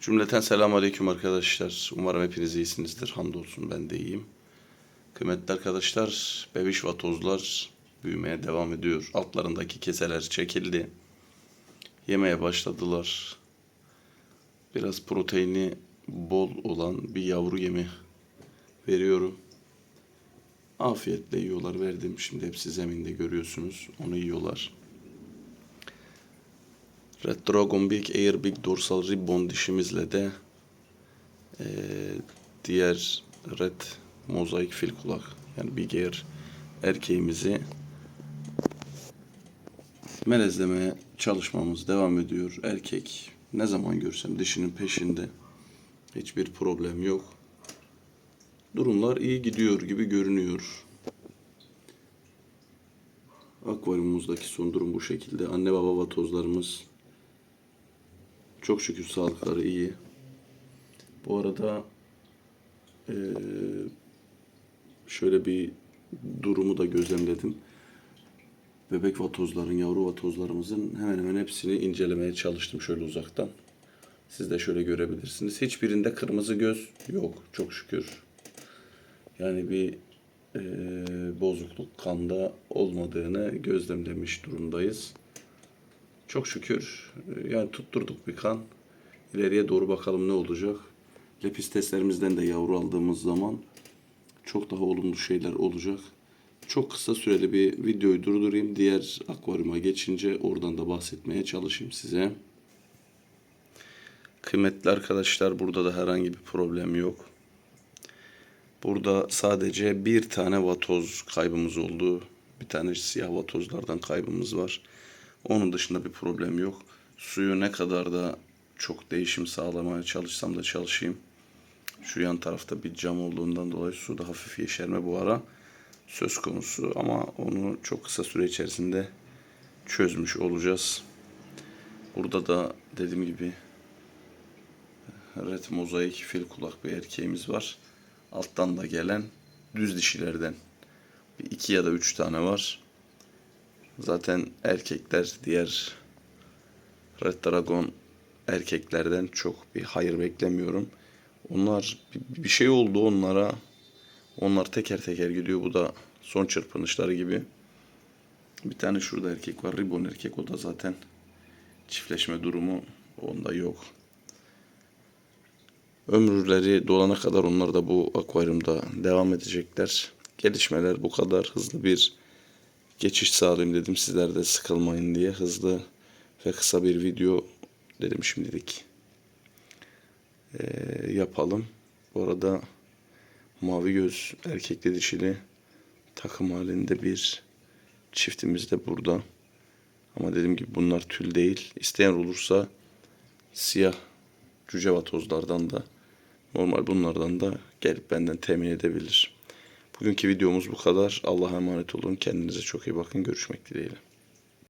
Cümleten selamun aleyküm arkadaşlar. Umarım hepiniz iyisinizdir. Hamdolsun ben de iyiyim. Kıymetli arkadaşlar, bebiş vatozlar büyümeye devam ediyor. Altlarındaki keseler çekildi. Yemeye başladılar. Biraz proteini bol olan bir yavru yemi veriyorum. Afiyetle yiyorlar verdim. Şimdi hepsi zeminde görüyorsunuz. Onu yiyorlar. Red Dragon Big Air Big Dorsal Ribbon dişimizle de eee, diğer Red Mozaik fil kulak yani Big Air erkeğimizi melezlemeye çalışmamız devam ediyor. Erkek ne zaman görsem dişinin peşinde. Hiçbir problem yok. Durumlar iyi gidiyor gibi görünüyor. Akvaryumumuzdaki son durum bu şekilde. Anne baba vatozlarımız çok şükür sağlıkları iyi. Bu arada eee, şöyle bir durumu da gözlemledim. Bebek vatozların, yavru vatozlarımızın hemen hemen hepsini incelemeye çalıştım şöyle uzaktan. Siz de şöyle görebilirsiniz. Hiçbirinde kırmızı göz yok çok şükür. Yani bir eee, bozukluk kanda olmadığını gözlemlemiş durumdayız. Çok şükür e, yani tutturduk bir kan. İleriye doğru bakalım ne olacak. Lepis testlerimizden de yavru aldığımız zaman çok daha olumlu şeyler olacak. Çok kısa süreli bir videoyu durdurayım. Diğer akvaryuma geçince oradan da bahsetmeye çalışayım size. Kıymetli arkadaşlar burada da herhangi bir problem yok. Burada sadece bir tane vatoz kaybımız oldu. Bir tane siyah vatozlardan kaybımız var. Onun dışında bir problem yok. Suyu ne kadar da çok değişim sağlamaya çalışsam da çalışayım. Şu yan tarafta bir cam olduğundan dolayı suda hafif yeşerme bu ara söz konusu ama onu çok kısa süre içerisinde çözmüş olacağız. Burada da dediğim gibi red mozaik fil kulak bir erkeğimiz var. Alttan da gelen düz dişilerden bir iki ya da üç tane var. Zaten erkekler diğer Red Dragon erkeklerden çok bir hayır beklemiyorum. Onlar bir, şey oldu onlara. Onlar teker teker gidiyor. Bu da son çırpınışları gibi. Bir tane şurada erkek var. Ribbon erkek. O da zaten çiftleşme durumu onda yok. Ömürleri dolana kadar onlar da bu akvaryumda devam edecekler. Gelişmeler bu kadar hızlı bir geçiş sağlayayım dedim sizler de sıkılmayın diye hızlı ve kısa bir video dedim şimdilik Ee, yapalım. Bu arada mavi göz erkekli dişili takım halinde bir çiftimiz de burada. Ama dediğim gibi bunlar tül değil. İsteyen olursa siyah cüce vatozlardan da normal bunlardan da gelip benden temin edebilir. Bugünkü videomuz bu kadar. Allah'a emanet olun. Kendinize çok iyi bakın. Görüşmek dileğiyle.